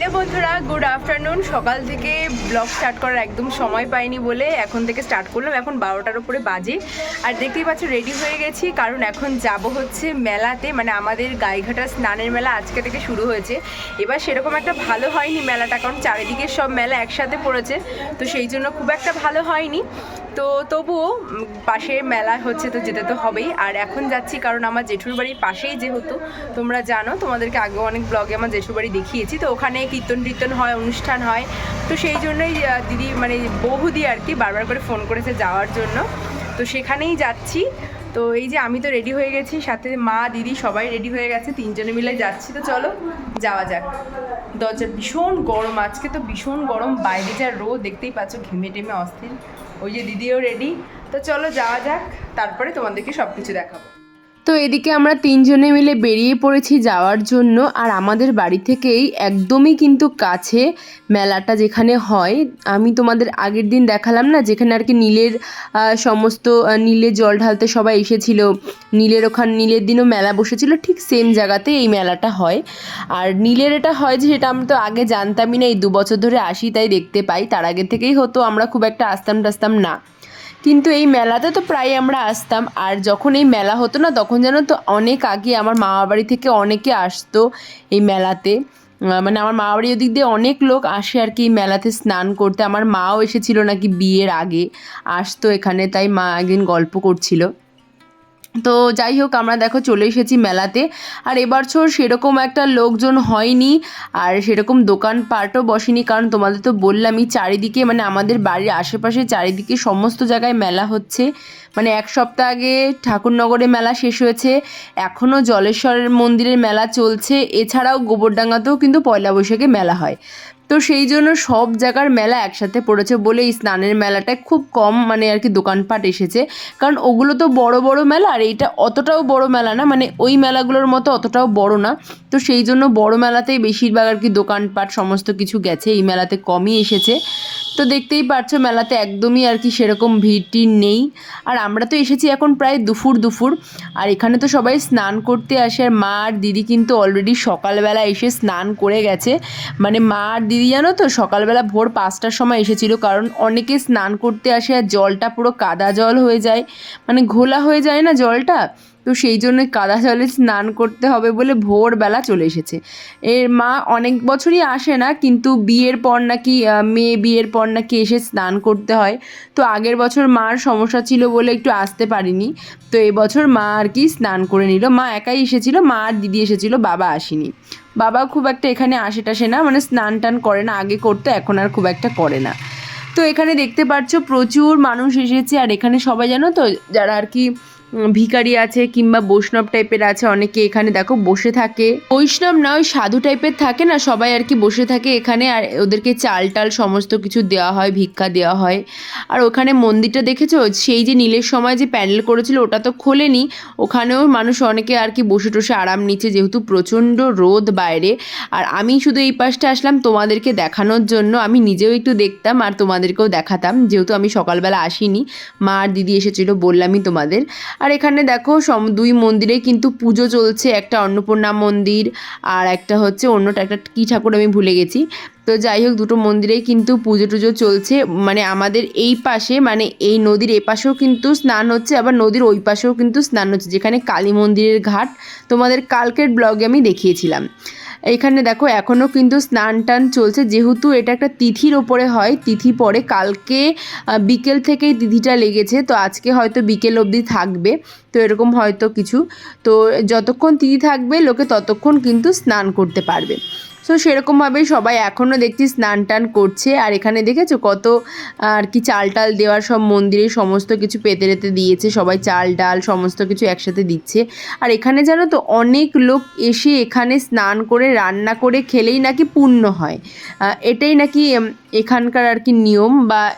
Hello বন্ধুরা, good afternoon. সকাল থেকে ব্লগ স্টার্ট করার একদম সময় পাইনি বলে এখন থেকে স্টার্ট করলাম। এখন বারোটার উপরে বাজে। আর দেখতেই পাচ্ছ রেডি হয়ে গেছি, কারণ এখন যাব হচ্ছে মেলাতে। মানে আমাদের গাইঘাটা স্নানের মেলা আজকে থেকে শুরু হয়েছে। এবার সেরকম একটা ভালো হয়নি মেলাটা, কারণ চারিদিকে সব মেলা একসাথে পড়েছে। তো সেই জন্য খুব একটা ভালো হয়নি। তো তবুও পাশে মেলা হচ্ছে তো যেতে তো হবেই। আর এখন যাচ্ছি কারণ আমার জেঠুর বাড়ির পাশেই যেহেতু, তোমরা জানো, তোমাদেরকে আগে অনেক ব্লগে আমার জেঠুর বাড়ি দেখিয়েছি। তো ওখানে কীর্তন টীর্তন হয়, অনুষ্ঠান হয়। তো সেই জন্যই দিদি মানে বহুদি আর কি বারবার করে ফোন করেছে যাওয়ার জন্য। তো সেখানেই যাচ্ছি। তো এই যে আমি তো রেডি হয়ে গেছি, সাথে মা, দিদি সবাই রেডি হয়ে গেছে, তিনজনে মিলে যাচ্ছি। তো চলো, যাওয়া যাক। দরজা ভীষণ গরম, আজকে তো ভীষণ গরম, বাইরে যা রো দেখতেই পাচ্ছ, ঘেমে টেমে অস্থির। ওই যে দিদিও রেডি তো চলো, যাওয়া যাক, তারপরে তোমাদেরকে সব কিছু দেখাবো। তো এদিকে আমরা তিনজনে মিলে বেরিয়ে পড়েছি যাওয়ার জন্য, আর আমাদের বাড়ি থেকেই একদমই কিন্তু কাছে মেলাটা যেখানে হয়। আমি তোমাদের আগের দিন দেখালাম না, যেখানে আর কি নীলের সমস্ত নীলের জল ঢালতে সবাই এসেছিল। নীলের ওখান, নীলের দিনও মেলা বসেছিল, ঠিক সেম জায়গাতে এই মেলাটা হয়। আর নীলের এটা হয় যে, সেটা আমি তো আগে জানতামই না, এই দু বছর ধরে আসি, তাই দেখতে পাই। তার আগে থেকেই হতো, আমরা খুব একটা আসতাম টাসতাম না। কিন্তু এই মেলাতে তো প্রায় আমরা আসতাম। আর যখন এই মেলা হতো না, তখন যেন তো অনেক আগে আমার মামা বাড়ি থেকে অনেকে আসতো এই মেলাতে। মানে আমার মা বাড়ি ওদিক দিয়ে অনেক লোক আসে আর কি মেলাতে স্নান করতে। আমার মাও এসেছিল নাকি বিয়ের আগে, আসতো এখানে, তাই মা একদিন গল্প করছিল। তো যাই হোক, আমরা দেখো চলে এসেছি মেলাতে। আর এবছর সেরকম একটা লোকজন হয়নি, আর সেরকম দোকানপাটও বসেনি, কারণ তোমাদের তো বললামই চারিদিকে মানে আমাদের বাড়ির আশেপাশে চারিদিকে সমস্ত জায়গায় মেলা হচ্ছে। মানে এক সপ্তাহ আগে ঠাকুরনগরে মেলা শেষ হয়েছে, এখনও জলেশ্বরের মন্দিরের মেলা চলছে। এছাড়াও গোবরডাঙ্গাতেও কিন্তু পয়লা বৈশাখে মেলা হয়। তো সেই জন্য সব জায়গার মেলা একসাথে পড়েছে বলে এই স্নানের মেলাটায় খুব কম মানে আর কি দোকানপাট এসেছে। কারণ ওগুলো তো বড় বড় মেলা আর এইটা অতটাও বড় মেলা না মানে ওই মেলাগুলোর মতো অতটাও বড় না। তো সেই জন্য বড় মেলাতেই বেশিরভাগ আর কি দোকানপাট সমস্ত কিছু গেছে, এই মেলাতে কমই এসেছে। তো দেখতেই পারছ, মেলাতে একদমই আর কি সেরকম ভিড়টি নেই। আর আমরা তো এসেছি এখন প্রায় দুপুর দুপুর। আর এখানে তো সবাই স্নান করতে আসে। আর মা আর দিদি কিন্তু অলরেডি সকালবেলা এসে স্নান করে গেছে। মানে মা আর দিদি জানো তো, সকালবেলা ভোর পাঁচটার সময় এসেছিল। কারণ অনেকে স্নান করতে আসে আর জলটা পুরো কাদা জল হয়ে যায়। মানে ঘোলা হয়ে যায় না জলটা? তো সেই জন্য কাদা জলে স্নান করতে হবে বলে ভোরবেলা চলে এসেছে। এর মা অনেক বছরই আসে না, কিন্তু বিয়ের পর নাকি মেয়ে বিয়ের পর নাকি এসে স্নান করতে হয়। তো আগের বছর মার সমস্যা ছিল বলে একটু আসতে পারিনি। তো এবছর মা আর কি স্নান করে নিল। মা একাই এসেছিল, মা আর দিদি এসেছিল, বাবা আসেনি। বাবা খুব একটা এখানে আসে টাসে না মানে স্নান টান করে না, আগে করতো, এখন আর খুব একটা করে না। তো এখানে দেখতে পাচ্ছ প্রচুর মানুষ এসেছে, আর এখানে সবাই জানো তো, যারা আর কি ভিখারি আছে কিংবা বৈষ্ণব টাইপের আছে, অনেকে এখানে দেখো বসে থাকে। বৈষ্ণব না ওই সাধু টাইপের থাকে না, সবাই আর কি বসে থাকে এখানে, আর ওদেরকে চাল টাল সমস্ত কিছু দেওয়া হয়, ভিক্ষা দেওয়া হয়। আর ওখানে মন্দিরটা দেখেছ? সেই যে নীলের সময় যে প্যান্ডেল করেছিল, ওটা তো খোলেনি। ওখানেও মানুষ অনেকে আর কি বসে টসে আরাম নিচ্ছে, যেহেতু প্রচণ্ড রোদ বাইরে। আর আমি শুধু এই পাশটা আসলাম তোমাদেরকে দেখানোর জন্য। আমি নিজেও একটু দেখতাম আর তোমাদেরকেও দেখাতাম, যেহেতু আমি সকালবেলা আসিনি। মা আর দিদি এসেছিল বললামই তোমাদের। আর এখানে দেখো সম দুই মন্দিরে কিন্তু পুজো চলছে। একটা অন্নপূর্ণা মন্দির আর একটা হচ্ছে অন্যটা একটা কী ঠাকুর আমি ভুলে গেছি। তো যাই হোক, দুটো মন্দিরে কিন্তু পুজো টুজো চলছে। মানে আমাদের এই পাশে মানে এই নদীর এপাশেও কিন্তু স্নান হচ্ছে, আবার নদীর ওই পাশেও কিন্তু স্নান হচ্ছে, যেখানে কালী মন্দিরের ঘাট। তোমাদের কালকের ব্লগে আমি দেখিয়েছিলাম। এখানে দেখো এখনও কিন্তু স্নান টান চলছে। যেহেতু এটা একটা তিথির ওপরে হয়, তিথি পরে কালকে বিকেল থেকেই তিথিটা লেগেছে, তো আজকে হয়তো বিকেল অবধি থাকবে। তো এরকম হয়তো কিছু। তো যতক্ষণ তিথি থাকবে, লোকে ততক্ষণ কিন্তু স্নান করতে পারবে। সো সেরকমভাবেই সবাই এখনও দেখছি স্নান টান করছে। আর এখানে দেখেছ কত, আর কি চাল টাল দেওয়ার সব মন্দিরে সমস্ত কিছু পেতে রেতে দিয়েছে। সবাই চাল ডাল সমস্ত কিছু একসাথে দিচ্ছে। আর এখানে জানো তো, অনেক লোক এসে এখানে স্নান করে, রান্না করে খেলেই নাকি পুণ্য হয়। এটাই নাকি এখানকার আর কি নিয়ম বা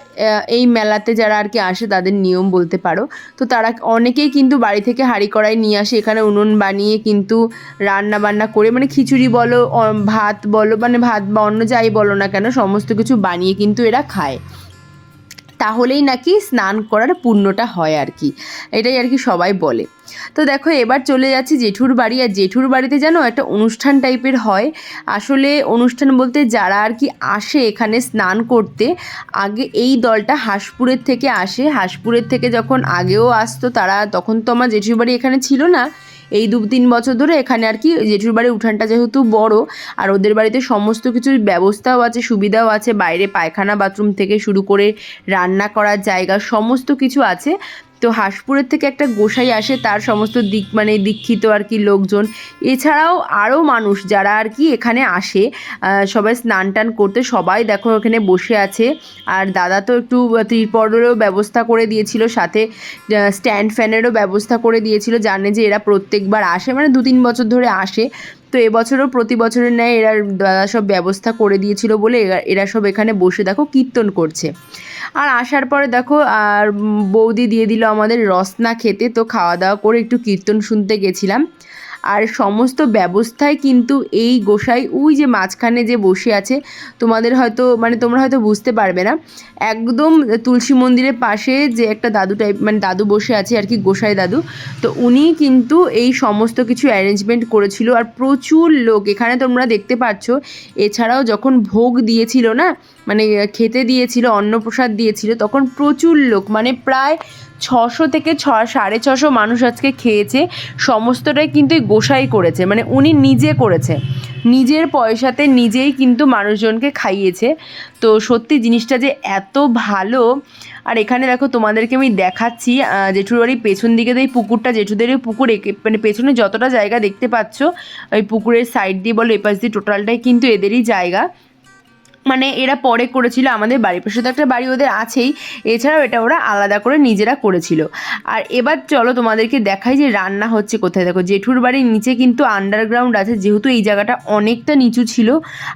এই মেলাতে যারা আর কি আসে তাদের নিয়ম বলতে পারো। তো তারা অনেকেই কিন্তু বাড়ি থেকে হাঁড়ি কড়াই নিয়ে আসে। এখানে উনুন বানিয়ে কিন্তু রান্না বান্না করে মানে খিচুড়ি বলো, অ- ভাত বলো মানে ভাত বা অন্য যাই বলো না কেন, সমস্ত কিছু বানিয়ে কিন্তু এরা খায়। তাহলেই নাকি স্নান করার পুণ্যটা হয় আর কি। এটাই আর কি সবাই বলে। তো দেখো, এবার চলে যাচ্ছি জেঠুর বাড়ি। আর জেঠুর বাড়িতে যেন একটা অনুষ্ঠান টাইপের হয়। আসলে অনুষ্ঠান বলতে যারা আর কি আসে এখানে স্নান করতে, আগে এই দলটা হাঁসপুরের থেকে আসে। হাঁসপুরের থেকে যখন আগেও আসতো তারা, তখন তো আমার জেঠুর বাড়ি এখানে ছিল না। এই দু তিন বছর ধরে এখানে আর কি জেঠুর বাড়ির উঠানটা যেহেতু বড়, আর ওদের বাড়িতে সমস্ত কিছুর ব্যবস্থাও আছে, সুবিধাও আছে, বাইরে পায়খানা, বাথরুম থেকে শুরু করে রান্না করার জায়গা সমস্ত কিছু আছে। তো হাঁসপুরের থেকে একটা গোসাই আসে, তার সমস্ত দিক মানে দীক্ষিত আর কি লোকজন। এছাড়াও আরও মানুষ যারা আর কি এখানে আসে সবাই স্নান টান করতে সবাই দেখো এখানে বসে আছে। আর দাদা তো একটু ত্রিপর্ডেরও ব্যবস্থা করে দিয়েছিল, সাথে স্ট্যান্ড ফ্যানেরও ব্যবস্থা করে দিয়েছিল, জানে যে এরা প্রত্যেকবার আসে মানে দু তিন বছর ধরে আসে। তো এবছরও প্রতি বছরের ন্যায় এরা, দাদা সব ব্যবস্থা করে দিয়েছিল বলে এরা- সব এখানে বসে দেখো কীর্তন করছে। আর আসার পরে দেখো, আর বৌদি দিয়ে দিল আমাদের রসনা খেতে, তো খাওয়া দাওয়া করে একটু কীর্তন শুনতে গেছিলাম। আর সমস্ত ব্যবস্থায় কিন্তু এই গোসাই, ওই যে মাঝখানে যে বসে আছে, তোমাদের হয়তো মানে তোমরা হয়তো বুঝতে পারবে না। একদম তুলসী মন্দিরের পাশে যে একটা দাদু টাইপ মানে দাদু বসে আছে আর কি, গোসাই দাদু। তো উনি কিন্তু এই সমস্ত কিছু অ্যারেঞ্জমেন্ট করেছিল আর প্রচুর লোক। এখানে তোমরা দেখতে পাচ্ছ, এছাড়াও যখন ভোগ দিয়েছিল না মানে খেতে দিয়েছিল, অন্নপ্রসাদ দিয়েছিল, তখন প্রচুর লোক মানে প্রায় ছশো থেকে ছ, সাড়ে ছশো মানুষ আজকে খেয়েছে। সমস্তটাই কিন্তু গোসাই করেছে। মানে উনি নিজে করেছে। নিজের পয়সাতে নিজেই কিন্তু মানুষজনকে খাইয়েছে। তো সত্যি জিনিসটা যে এত ভালো। আর এখানে দেখো, তোমাদেরকে আমি দেখাচ্ছি জেঠুর বাড়ির পেছন দিকে এই পুকুরটা জেঠুদেরই পুকুর মানে পেছনে যতটা জায়গা দেখতে পাচ্ছ, ওই পুকুরের সাইড দিয়ে বলো, এপাশ দিয়ে টোটালটাই কিন্তু এদেরই জায়গা। মানে এরা পরে করেছিল আমাদের বাড়ির পাশে তো একটা বাড়ি ওদের আছেই, এছাড়াও এটা ওরা আলাদা করে নিজেরা করেছিল। আর এবার চলো তোমাদেরকে দেখাই যে রান্না হচ্ছে কোথায়। দেখো, জেঠুর বাড়ির নিচে কিন্তু আন্ডারগ্রাউন্ড আছে, যেহেতু এই জায়গাটা অনেকটা নিচু ছিল,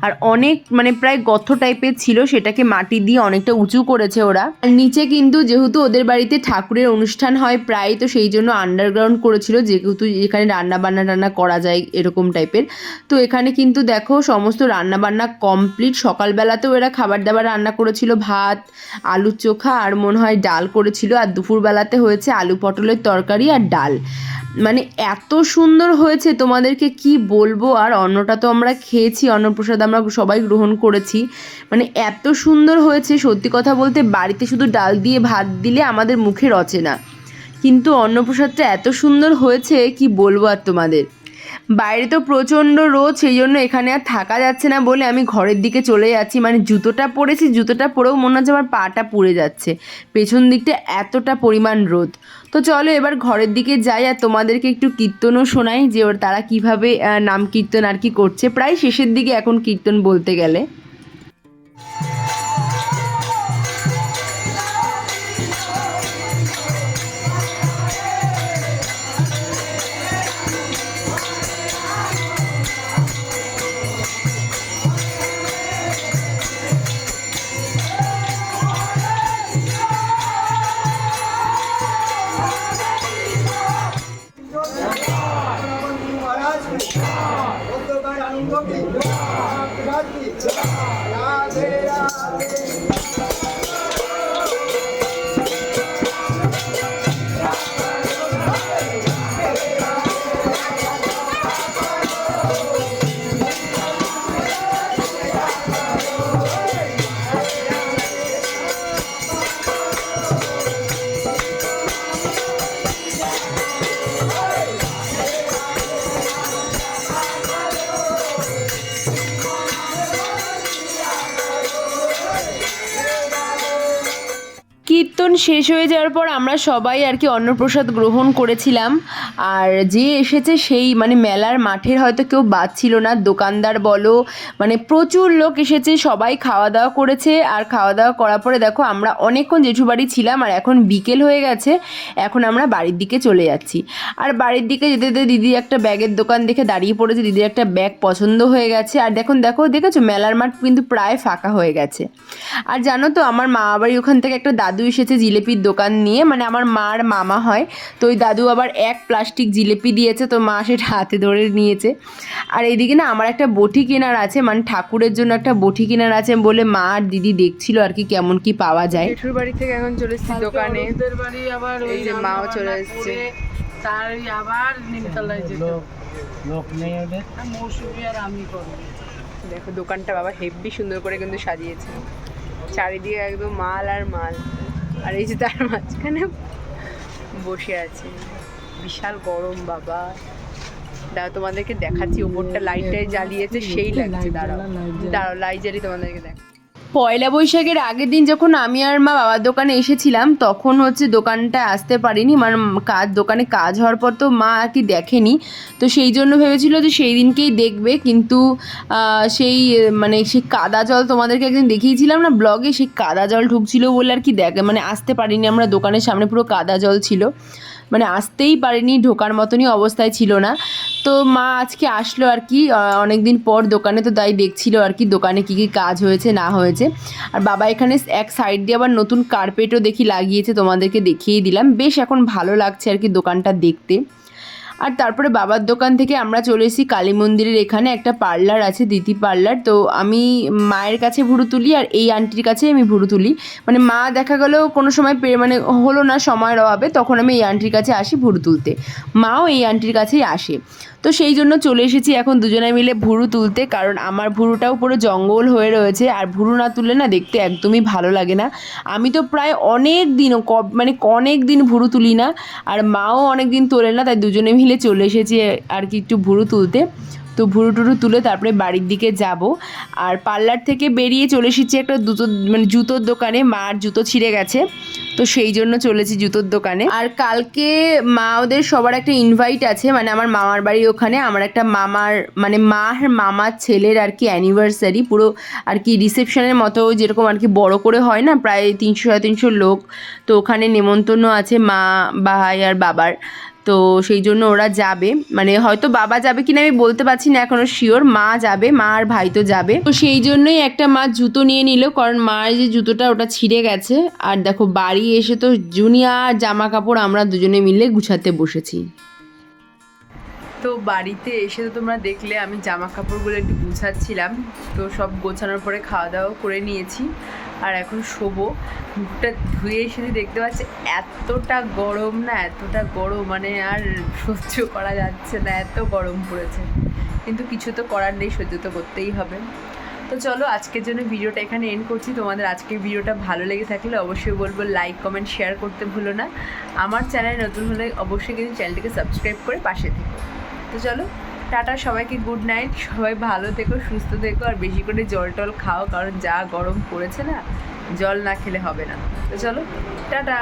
আর অনেক মানে প্রায় গর্ত টাইপের ছিল, সেটাকে মাটি দিয়ে অনেকটা উঁচু করেছে ওরা। আর নিচে কিন্তু যেহেতু ওদের বাড়িতে ঠাকুরের অনুষ্ঠান হয় প্রায়, তো সেই জন্য আন্ডারগ্রাউন্ড করেছিল, যেহেতু এখানে রান্না বান্না টান্না করা যায় এরকম টাইপের তো এখানে কিন্তু দেখো, সমস্ত রান্না বান্না কমপ্লিট সকালবেলাতেও এরা খাবার দাবার রান্না করেছিল, ভাত আলু চোখা আর মনে হয় ডাল করেছিল। আর দুপুরবেলাতে হয়েছে আলু পটলের তরকারি আর ডাল। মানে এত সুন্দর হয়েছে তোমাদেরকে কি বলব? আর অন্নটা তো আমরা খেয়েছি, অন্নপ্রসাদ আমরা সবাই গ্রহণ করেছি। মানে এত সুন্দর হয়েছে, সত্যি কথা বলতে বাড়িতে শুধু ডাল দিয়ে ভাত দিলে আমাদের মুখে রচে না। কিন্তু অন্নপ্রসাদটা এত সুন্দর হয়েছে, কি বলব আর তোমাদের? বাইরে তো প্রচণ্ড রোদ সেই জন্য এখানে আর থাকা যাচ্ছে না বলে আমি ঘরের দিকে চলে যাচ্ছি। মানে জুতোটা পরেছি, জুতোটা পরেও মনে হচ্ছে আমার পাটা পুড়ে যাচ্ছে। পেছন দিকটা এতটা পরিমাণ রোদ। তো চলো এবার ঘরের দিকে যাই আর তোমাদেরকে একটু কীর্তনও শোনাই যে ওর তারা কীভাবে নাম কীর্তন আর কি করছে। প্রায় শেষের দিকে এখন কীর্তন বলতে গেলে। আনন্দ কি রাধে রাধে শেষ হয়ে যাওয়ার পর আমরা সবাই আর কি অন্নপ্রসাদ গ্রহণ করেছিলাম। আর যে এসেছে সেই মানে মেলার মাঠের হয়তো কেউ বাদ ছিল না। দোকানদার বলো মানে প্রচুর লোক এসেছে, সবাই খাওয়া দাওয়া করেছে। আর খাওয়া দাওয়া করার পরে দেখো, আমরা অনেকক্ষণ জেঠু বাড়ি ছিলাম আর এখন বিকেল হয়ে গেছে। এখন আমরা বাড়ির দিকে চলে যাচ্ছি। আর বাড়ির দিকে যেতে যেতে দিদি একটা ব্যাগের দোকান দেখে দাঁড়িয়ে পড়েছে। দিদির একটা ব্যাগ পছন্দ হয়ে গেছে। আর দেখুন, দেখো, দেখেছ? মেলার মাঠ কিন্তু প্রায় ফাঁকা হয়ে গেছে। আর জানো তো, আমার মা বাড়ি ওখান থেকে একটা দাদু এসেছে জিলেপির দোকান নিয়ে। মানে আমার মার মামা হয়। তো ওই দাদু আবার এক প্লাস্টিক জিলেপি দিয়েছে তো মা সেটা হাতে ধরে নিয়েছে। আর এইদিকে না আমার একটা বটি কেনার আছে মানে ঠাকুরের জন্য একটা বটি কেনার আছে। বলে মা আর দিদি দেখছিল আর কি কেমন কি পাওয়া যায়। জেঠুর বাড়ি থেকে এখন চলে এসেছি দোকানে। বাড়ি আবার এই ওই যে মাও চলে এসছে। তারই আবার নিমতলায় যেত। লোক নেই ওদের। মৌসুমি আর আমি করব। দেখো দোকানটা বাবা হেভি সুন্দর করে কিন্তু সাজিয়েছে। চারিদিকে একদম মাল আর মাল। আর এই যে তার মাঝখানে বসে আছে। বিশাল গরম, বাবা। দাঁড়াও, তোমাদেরকে দেখাচ্ছি ওপরটা লাইটটাই জ্বালিয়েছে, সেই লাগছে দাঁড়াও। দাঁড়াও লাইট জ্বালিয়ে তোমাদেরকে দেখ পয়লা বৈশাখের আগের দিন যখন আমি আর মা বাবার দোকানে এসেছিলাম, তখন হচ্ছে দোকানটায় আসতে পারিনি মানে কাজ দোকানে কাজ হওয়ার পর তো মা আর কি দেখেনি। তো সেই জন্য ভেবেছিল যে সেই দিনকেই দেখবে, কিন্তু সেই মানে সেই কাদা জল তোমাদেরকে একদিন দেখিয়েছিলাম না, ব্লগে সেই কাদা জল ঢুকছিল বলে আর কি দেখে মানে আসতে পারিনি আমরা, দোকানের সামনে পুরো কাদা জল ছিল। মানে আসতেই পারেনি, ঢোকার মতনই অবস্থায় ছিল না। তো মা আজকে আসলো আর কি অনেক দিন পর দোকানে, তো তাই দেখছিল আর কি দোকানে কী কী কাজ হয়েছে, না হয়েছে। আর বাবা এখানে এক সাইড দিয়ে আবার নতুন কার্পেটও দেখি লাগিয়েছে, তোমাদেরকে দেখিয়েই দিলাম। বেশ এখন ভালো লাগছে আর কি দোকানটা দেখতে। আর তারপরে বাবার দোকান থেকে আমরা চলে এসেছি কালী মন্দিরের এখানে। একটা পার্লার আছে, দিতি পার্লার। তো আমি মায়ের কাছে ভুরু তুলি আর এই আন্টির কাছে আমি ভুরু তুলি। মানে মা দেখা গেলেও কোনো সময় পে মানে হলো না, সময়ের অভাবে। তখন আমি এই আন্টির কাছে আসি ভুরু তুলতে। মাও এই আন্টির কাছেই আসে। তো সেই জন্য চলে এসেছি এখন দুজনে মিলে ভুরু তুলতে, কারণ আমার ভুরুটাও পুরো জঙ্গল হয়ে রয়েছে, আর ভুরু না তুলে না দেখতে একদমই ভালো লাগে না। আমি তো প্রায় অনেক দিন মানে অনেক দিন ভুরু তুলি না, আর মাও অনেক দিন তোলে না, তাই দুজনে মিলে চলে এসেছি আর কি একটু ভুরু তুলতে। তো ভুরু টুরু তুলে তারপরে বাড়ির দিকে যাব। আর পার্লার থেকে বেরিয়ে চলে এসেছি একটা জুতো মানে জুতোর দোকানে মার জুতো ছিঁড়ে গেছে। তো সেই জন্য চলেছি জুতোর দোকানে। আর কালকে মা ওদের সবার একটা ইনভাইট আছে মানে আমার মামার বাড়ি ওখানে। আমার একটা মামার মানে মার মামার ছেলের আর কি অ্যানিভার্সারি পুরো আর কি রিসেপশনের মতো যেরকম আর কি বড় করে হয় না, প্রায় তিনশো সাড়ে তিনশো লোক। তো ওখানে নেমন্তন্ন আছে মা, ভাই আর বাবার। তো সেই জন্য ওরা যাবে। মানে হয়তো বাবা যাবে কিনা আমি বলতে পারছি না এখনও শিওর মা যাবে, মা আর ভাই তো যাবে। তো সেই জন্যই একটা মা জুতো নিয়ে নিল, কারণ মার যে জুতোটা ওটা ছিঁড়ে গেছে। আর দেখো, বাড়ি এসে তো জুনিয়ার জামা কাপড় আমরা দুজনে মিলে গুছাতে বসেছি। তো বাড়িতে এসে তো তোমরা দেখলে, আমি জামা কাপড়গুলো একটু গুছাচ্ছিলাম। তো সব গোছানোর পরে খাওয়া দাওয়া করে নিয়েছি। আর এখন শোবো। মুখটা ধুয়ে এসে দেখতে পাচ্ছি এতটা গরম না, এতটা গরম মানে আর সহ্য করা যাচ্ছে না, এত গরম পড়েছে। কিন্তু কিছু তো করার নেই, সহ্য তো করতেই হবে। তো চলো, আজকের জন্য ভিডিওটা এখানে এন্ড করছি। তোমাদের আজকের ভিডিওটা ভালো লেগে থাকলে অবশ্যই বলব লাইক কমেন্ট শেয়ার করতে ভুলো না। আমার চ্যানেল নতুন হলে অবশ্যই কিন্তু চ্যানেলটিকে সাবস্ক্রাইব করে পাশে থেকো। তো চলো টাটা, সবাইকে গুড নাইট সবাই ভালো থেকো, সুস্থ থেকো, আর বেশি করে জল টল খাও, কারণ যা গরম পড়েছে না, জল না খেলে হবে না। তো চলো, টাটা।